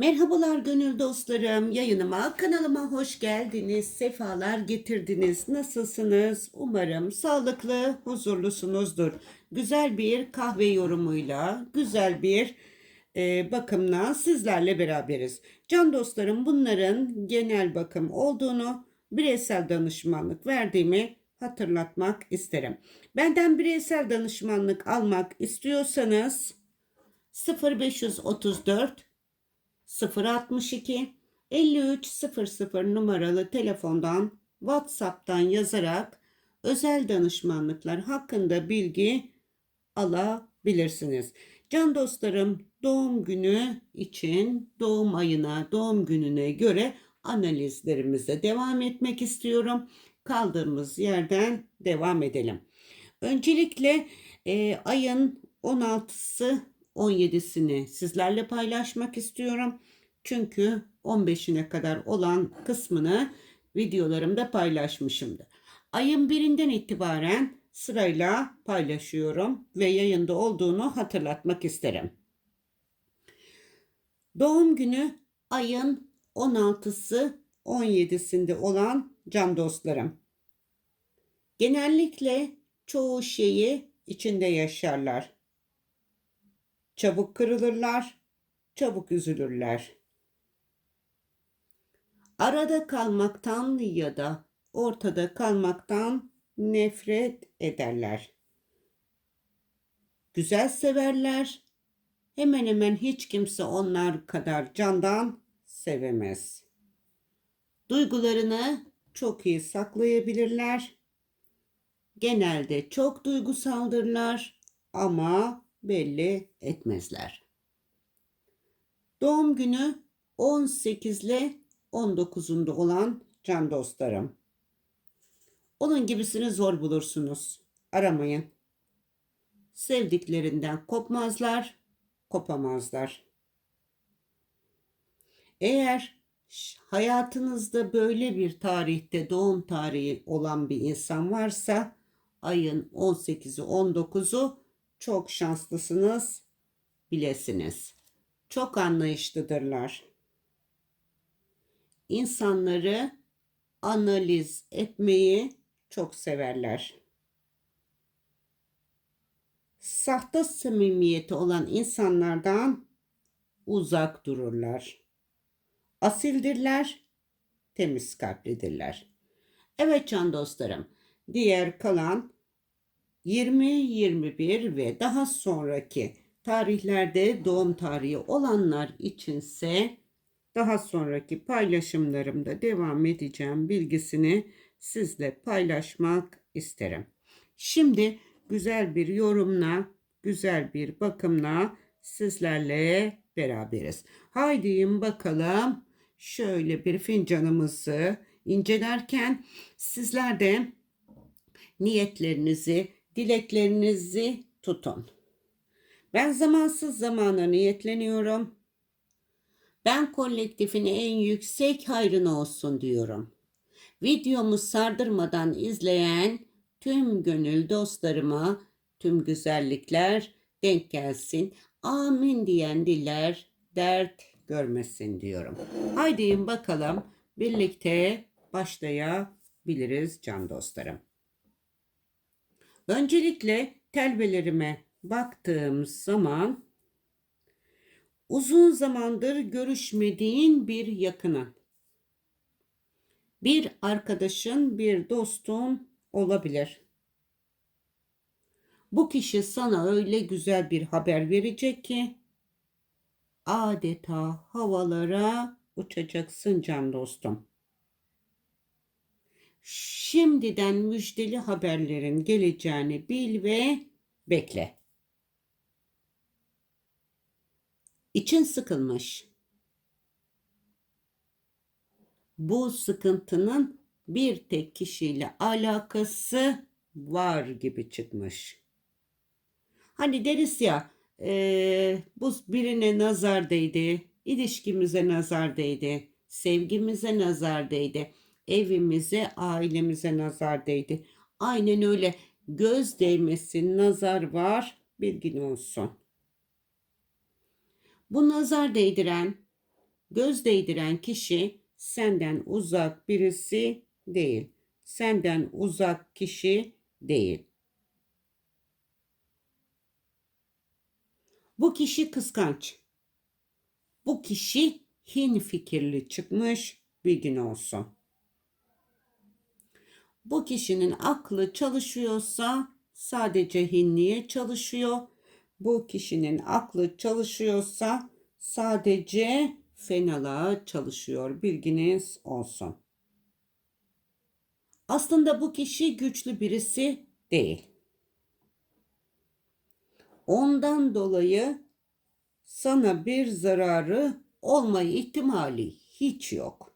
Merhabalar gönül dostlarım. Yayınıma, kanalıma hoş geldiniz. Sefalar getirdiniz. Nasılsınız? Umarım sağlıklı, huzurlusunuzdur. Güzel bir kahve yorumuyla, güzel bir e, bakımla sizlerle beraberiz. Can dostlarım bunların genel bakım olduğunu, bireysel danışmanlık verdiğimi hatırlatmak isterim. Benden bireysel danışmanlık almak istiyorsanız 0534 062 53 00 numaralı telefondan WhatsApp'tan yazarak özel danışmanlıklar hakkında bilgi alabilirsiniz. Can dostlarım doğum günü için doğum ayına, doğum gününe göre analizlerimize devam etmek istiyorum. Kaldığımız yerden devam edelim. Öncelikle e, ayın 16'sı 17'sini sizlerle paylaşmak istiyorum. Çünkü 15'ine kadar olan kısmını videolarımda paylaşmışımdır. Ayın birinden itibaren sırayla paylaşıyorum ve yayında olduğunu hatırlatmak isterim. Doğum günü ayın 16'sı 17'sinde olan can dostlarım. Genellikle çoğu şeyi içinde yaşarlar. Çabuk kırılırlar, çabuk üzülürler. Arada kalmaktan ya da ortada kalmaktan nefret ederler. Güzel severler. Hemen hemen hiç kimse onlar kadar candan sevemez. Duygularını çok iyi saklayabilirler. Genelde çok duygusaldırlar ama belli etmezler. Doğum günü 18 ile 19'unda olan can dostlarım. Onun gibisini zor bulursunuz. Aramayın. Sevdiklerinden kopmazlar, kopamazlar. Eğer hayatınızda böyle bir tarihte doğum tarihi olan bir insan varsa ayın 18'i 19'u çok şanslısınız bilesiniz. Çok anlayışlıdırlar. İnsanları analiz etmeyi çok severler. Sahte samimiyeti olan insanlardan uzak dururlar. Asildirler, temiz kalplidirler. Evet can dostlarım, diğer kalan 20, 21 ve daha sonraki tarihlerde doğum tarihi olanlar içinse daha sonraki paylaşımlarımda devam edeceğim bilgisini sizle paylaşmak isterim. Şimdi güzel bir yorumla, güzel bir bakımla sizlerle beraberiz. Haydi'yim bakalım şöyle bir fincanımızı incelerken sizler de niyetlerinizi, dileklerinizi tutun. Ben zamansız zamana niyetleniyorum. Ben kolektifin en yüksek hayrına olsun diyorum. Videomu sardırmadan izleyen tüm gönül dostlarıma tüm güzellikler denk gelsin. Amin diyen diller dert görmesin diyorum. Haydi bakalım birlikte başlayabiliriz can dostlarım. Öncelikle telvelerime baktığım zaman uzun zamandır görüşmediğin bir yakının, bir arkadaşın, bir dostun olabilir. Bu kişi sana öyle güzel bir haber verecek ki adeta havalara uçacaksın can dostum. Şimdiden müjdeli haberlerin geleceğini bil ve bekle. İçin sıkılmış. Bu sıkıntının bir tek kişiyle alakası var gibi çıkmış. Hani deriz ya e, bu birine nazar değdi, ilişkimize nazar değdi, sevgimize nazar değdi, evimize, ailemize nazar değdi. Aynen öyle göz değmesi, nazar var bilgin olsun. Bu nazar değdiren göz değdiren kişi senden uzak birisi değil. Senden uzak kişi değil. Bu kişi kıskanç. Bu kişi hin fikirli çıkmış bilgin olsun. Bu kişinin aklı çalışıyorsa sadece hinliğe çalışıyor. Bu kişinin aklı çalışıyorsa sadece fenalığa çalışıyor. Bilginiz olsun. Aslında bu kişi güçlü birisi değil. Ondan dolayı sana bir zararı olma ihtimali hiç yok.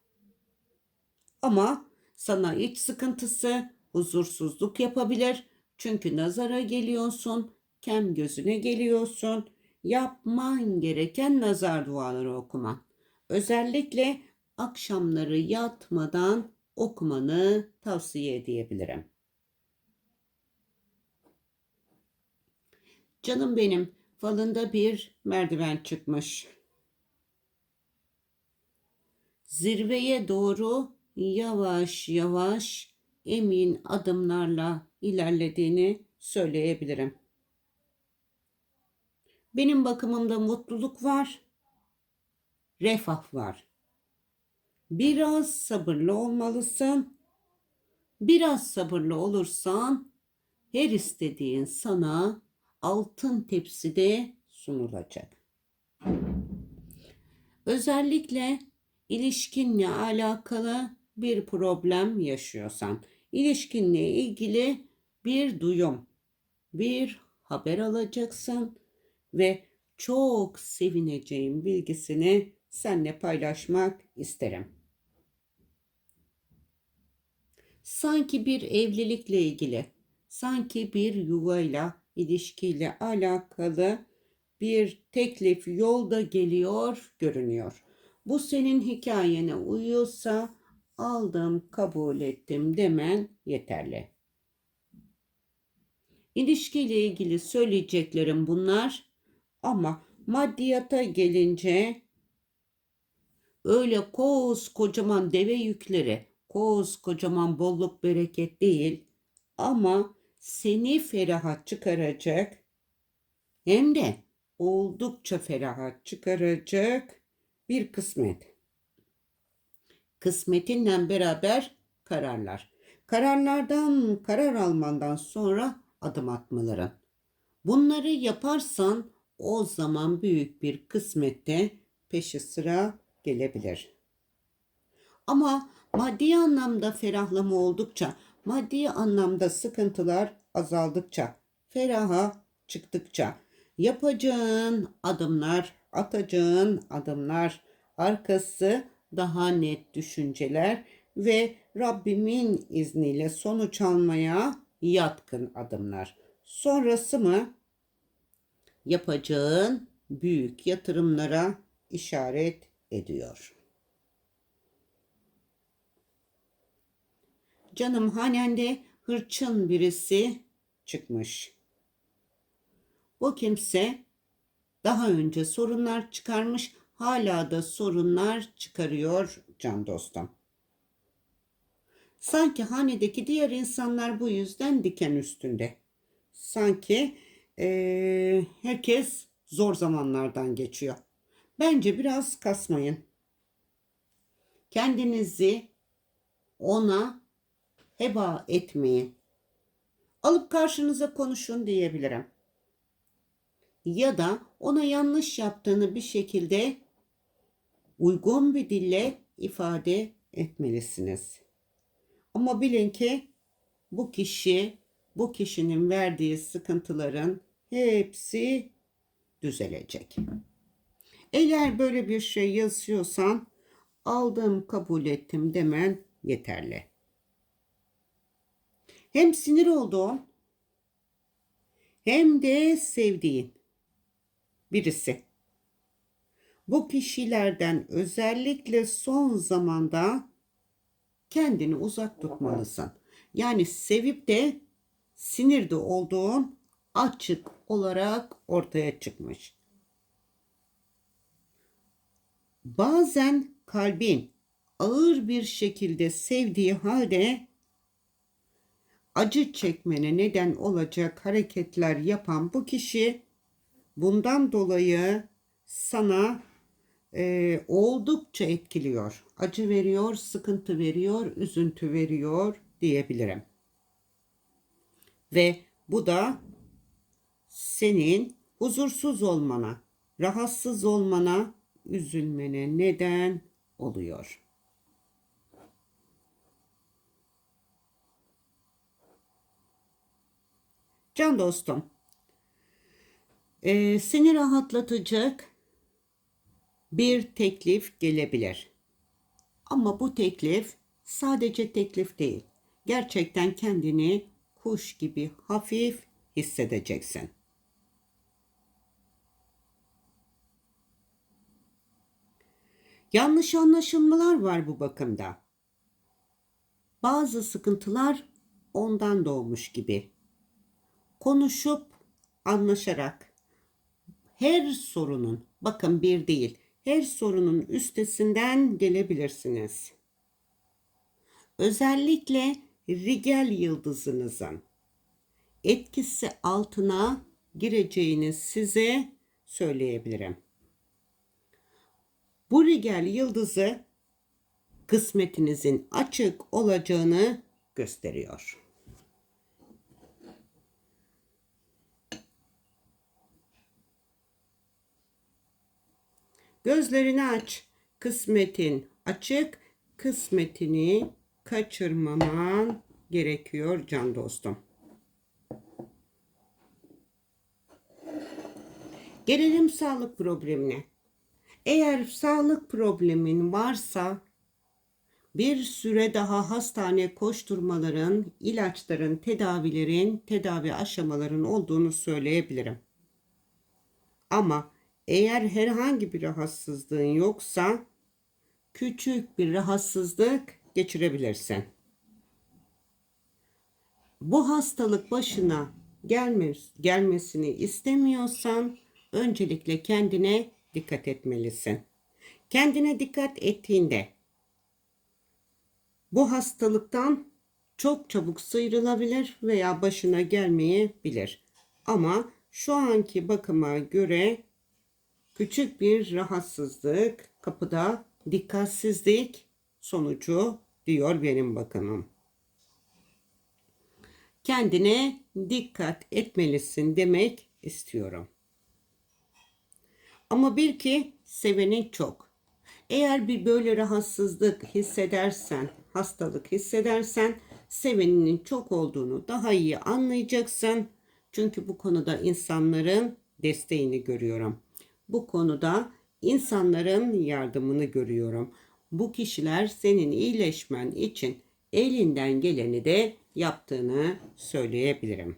Ama sana iç sıkıntısı, huzursuzluk yapabilir. Çünkü nazara geliyorsun, kem gözüne geliyorsun. Yapman gereken nazar duaları okuman. Özellikle akşamları yatmadan okumanı tavsiye edebilirim. Canım benim falında bir merdiven çıkmış. Zirveye doğru yavaş yavaş emin adımlarla ilerlediğini söyleyebilirim. Benim bakımımda mutluluk var, refah var. Biraz sabırlı olmalısın. Biraz sabırlı olursan her istediğin sana altın tepside sunulacak. Özellikle ilişkinle alakalı bir problem yaşıyorsan, ilişkinle ilgili bir duyum, bir haber alacaksın ve çok sevineceğim bilgisini seninle paylaşmak isterim. Sanki bir evlilikle ilgili, sanki bir yuvayla, ilişkiyle alakalı bir teklif yolda geliyor görünüyor. Bu senin hikayene uyuyorsa aldım, kabul ettim demen yeterli. İlişkiyle ilgili söyleyeceklerim bunlar ama maddiyata gelince öyle kocaman deve yükleri, kocaman bolluk bereket değil ama seni feraha çıkaracak hem de oldukça feraha çıkaracak bir kısmet. Kısmetinle beraber kararlar. Kararlardan, karar almandan sonra adım atmaların. Bunları yaparsan o zaman büyük bir kısmette peşi sıra gelebilir. Ama maddi anlamda ferahlama oldukça, maddi anlamda sıkıntılar azaldıkça, feraha çıktıkça yapacağın adımlar, atacağın adımlar, arkası daha net düşünceler ve Rabbimin izniyle sonuç almaya yatkın adımlar. Sonrası mı yapacağın büyük yatırımlara işaret ediyor. Canım hanende hırçın birisi çıkmış. Bu kimse daha önce sorunlar çıkarmış, hala da sorunlar çıkarıyor can dostum. Sanki hanedeki diğer insanlar bu yüzden diken üstünde. Sanki ee, herkes zor zamanlardan geçiyor. Bence biraz kasmayın. Kendinizi ona heba etmeyin. Alıp karşınıza konuşun diyebilirim. Ya da ona yanlış yaptığını bir şekilde uygun bir dille ifade etmelisiniz. Ama bilin ki bu kişi, bu kişinin verdiği sıkıntıların hepsi düzelecek. Eğer böyle bir şey yazıyorsan aldım kabul ettim demen yeterli. Hem sinir olduğun hem de sevdiğin birisi. Bu kişilerden özellikle son zamanda kendini uzak tutmalısın. Yani sevip de sinirde olduğun açık olarak ortaya çıkmış. Bazen kalbin ağır bir şekilde sevdiği halde acı çekmene neden olacak hareketler yapan bu kişi bundan dolayı sana e, oldukça etkiliyor. Acı veriyor, sıkıntı veriyor, üzüntü veriyor diyebilirim. Ve bu da senin huzursuz olmana, rahatsız olmana, üzülmene neden oluyor. Can dostum, e, seni rahatlatacak bir teklif gelebilir. Ama bu teklif sadece teklif değil. Gerçekten kendini kuş gibi hafif hissedeceksin. Yanlış anlaşılmalar var bu bakımda. Bazı sıkıntılar ondan doğmuş gibi. Konuşup anlaşarak her sorunun bakın bir değil her sorunun üstesinden gelebilirsiniz. Özellikle Rigel yıldızınızın etkisi altına gireceğini size söyleyebilirim. Bu Rigel yıldızı kısmetinizin açık olacağını gösteriyor. Gözlerini aç. Kısmetin açık. Kısmetini kaçırmaman gerekiyor can dostum. Gelelim sağlık problemine. Eğer sağlık problemin varsa bir süre daha hastane koşturmaların, ilaçların, tedavilerin, tedavi aşamaların olduğunu söyleyebilirim. Ama eğer herhangi bir rahatsızlığın yoksa küçük bir rahatsızlık geçirebilirsin. Bu hastalık başına gelmez, gelmesini istemiyorsan öncelikle kendine dikkat etmelisin. Kendine dikkat ettiğinde bu hastalıktan çok çabuk sıyrılabilir veya başına gelmeyebilir. Ama şu anki bakıma göre Küçük bir rahatsızlık kapıda dikkatsizlik sonucu diyor benim bakımım. Kendine dikkat etmelisin demek istiyorum. Ama bil ki sevenin çok. Eğer bir böyle rahatsızlık hissedersen, hastalık hissedersen seveninin çok olduğunu daha iyi anlayacaksın. Çünkü bu konuda insanların desteğini görüyorum. Bu konuda insanların yardımını görüyorum. Bu kişiler senin iyileşmen için elinden geleni de yaptığını söyleyebilirim.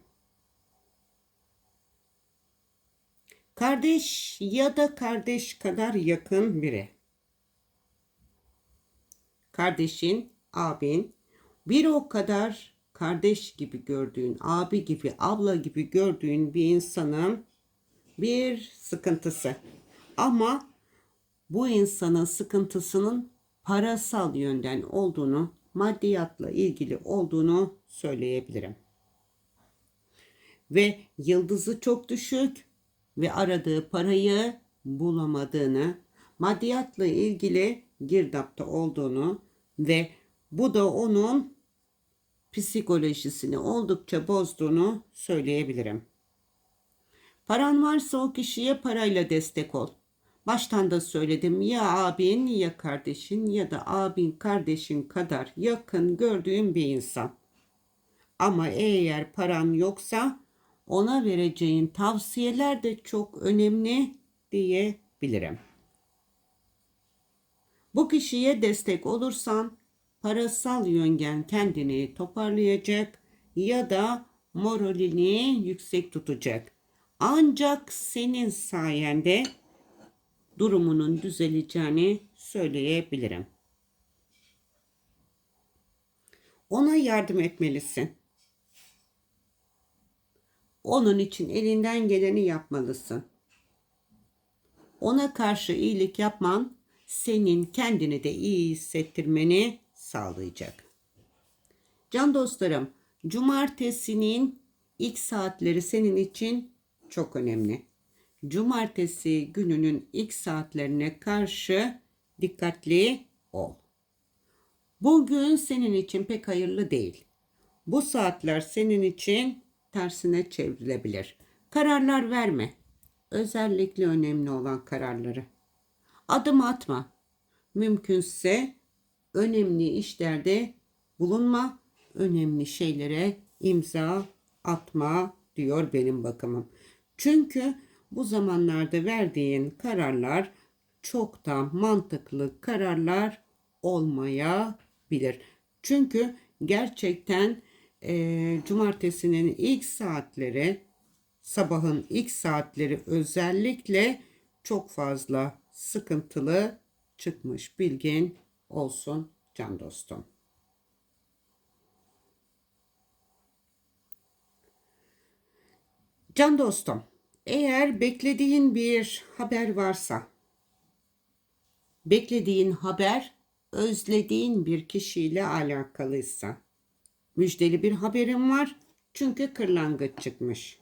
Kardeş ya da kardeş kadar yakın biri. Kardeşin, abin, bir o kadar kardeş gibi gördüğün, abi gibi, abla gibi gördüğün bir insanın bir sıkıntısı. Ama bu insanın sıkıntısının parasal yönden olduğunu, maddiyatla ilgili olduğunu söyleyebilirim. Ve yıldızı çok düşük ve aradığı parayı bulamadığını, maddiyatla ilgili girdapta olduğunu ve bu da onun psikolojisini oldukça bozduğunu söyleyebilirim. Paran varsa o kişiye parayla destek ol. Baştan da söyledim ya abin ya kardeşin ya da abin kardeşin kadar yakın gördüğün bir insan. Ama eğer paran yoksa ona vereceğin tavsiyeler de çok önemli diyebilirim. Bu kişiye destek olursan parasal yöngen kendini toparlayacak ya da moralini yüksek tutacak. Ancak senin sayende durumunun düzeleceğini söyleyebilirim. Ona yardım etmelisin. Onun için elinden geleni yapmalısın. Ona karşı iyilik yapman senin kendini de iyi hissettirmeni sağlayacak. Can dostlarım, cumartesinin ilk saatleri senin için çok önemli. Cumartesi gününün ilk saatlerine karşı dikkatli ol. Bugün senin için pek hayırlı değil. Bu saatler senin için tersine çevrilebilir. Kararlar verme. Özellikle önemli olan kararları. Adım atma. Mümkünse önemli işlerde bulunma, önemli şeylere imza atma diyor benim bakımım. Çünkü bu zamanlarda verdiğin kararlar çok da mantıklı kararlar olmayabilir. Çünkü gerçekten e, cumartesinin ilk saatleri, sabahın ilk saatleri özellikle çok fazla sıkıntılı çıkmış bilgin olsun can dostum. Can dostum, eğer beklediğin bir haber varsa, beklediğin haber özlediğin bir kişiyle alakalıysa, müjdeli bir haberim var çünkü kırlangıç çıkmış.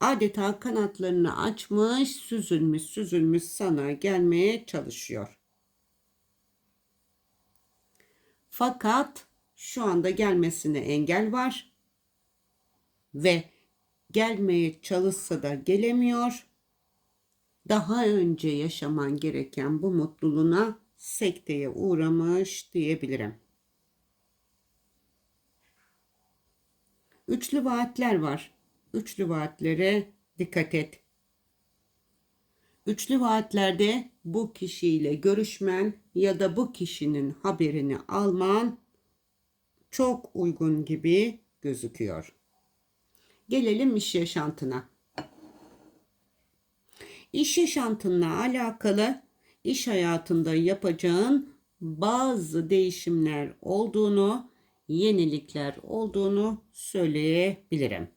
Adeta kanatlarını açmış, süzülmüş, süzülmüş sana gelmeye çalışıyor. Fakat şu anda gelmesine engel var ve gelmeye çalışsa da gelemiyor. Daha önce yaşaman gereken bu mutluluğuna sekteye uğramış diyebilirim. Üçlü vaatler var. Üçlü vaatlere dikkat et. Üçlü vaatlerde bu kişiyle görüşmen ya da bu kişinin haberini alman çok uygun gibi gözüküyor. Gelelim iş yaşantına. İş yaşantınla alakalı iş hayatında yapacağın bazı değişimler olduğunu, yenilikler olduğunu söyleyebilirim.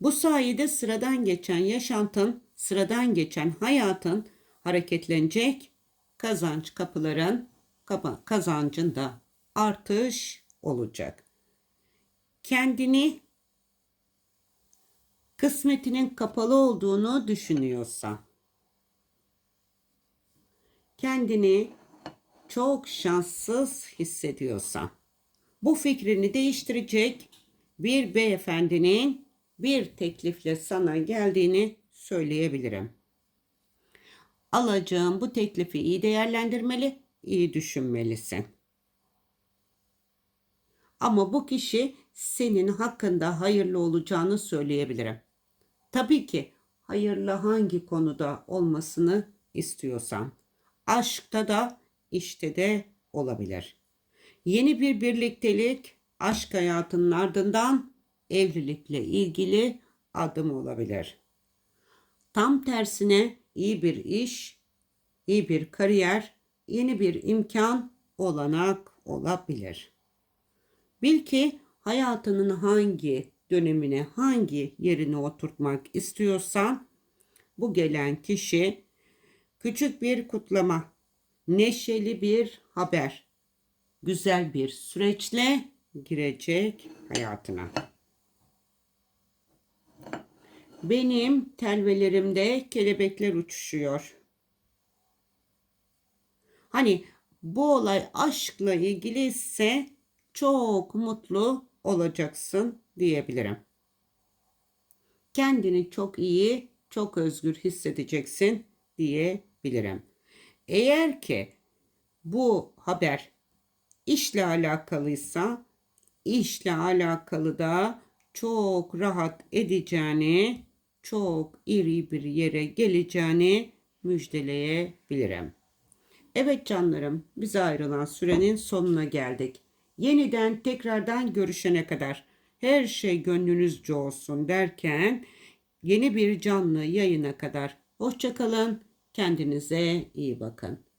Bu sayede sıradan geçen yaşantın, sıradan geçen hayatın hareketlenecek, kazanç kapıların kazancında artış olacak. Kendini kısmetinin kapalı olduğunu düşünüyorsa, kendini çok şanssız hissediyorsa, bu fikrini değiştirecek bir beyefendinin bir teklifle sana geldiğini söyleyebilirim. Alacağım bu teklifi iyi değerlendirmeli, iyi düşünmelisin. Ama bu kişi senin hakkında hayırlı olacağını söyleyebilirim. Tabii ki hayırlı hangi konuda olmasını istiyorsan. Aşkta da işte de olabilir. Yeni bir birliktelik aşk hayatının ardından evlilikle ilgili adım olabilir. Tam tersine iyi bir iş, iyi bir kariyer, yeni bir imkan olanak olabilir. Bil ki hayatının hangi dönemine, hangi yerine oturtmak istiyorsan bu gelen kişi küçük bir kutlama, neşeli bir haber, güzel bir süreçle girecek hayatına. Benim telvelerimde kelebekler uçuşuyor. Hani bu olay aşkla ilgili ise çok mutlu olacaksın diyebilirim. Kendini çok iyi, çok özgür hissedeceksin diyebilirim. Eğer ki bu haber işle alakalıysa işle alakalı da çok rahat edeceğini, çok iri bir yere geleceğini müjdeleyebilirim. Evet canlarım, bize ayrılan sürenin sonuna geldik. Yeniden tekrardan görüşene kadar her şey gönlünüzce olsun derken yeni bir canlı yayına kadar hoşçakalın. Kendinize iyi bakın.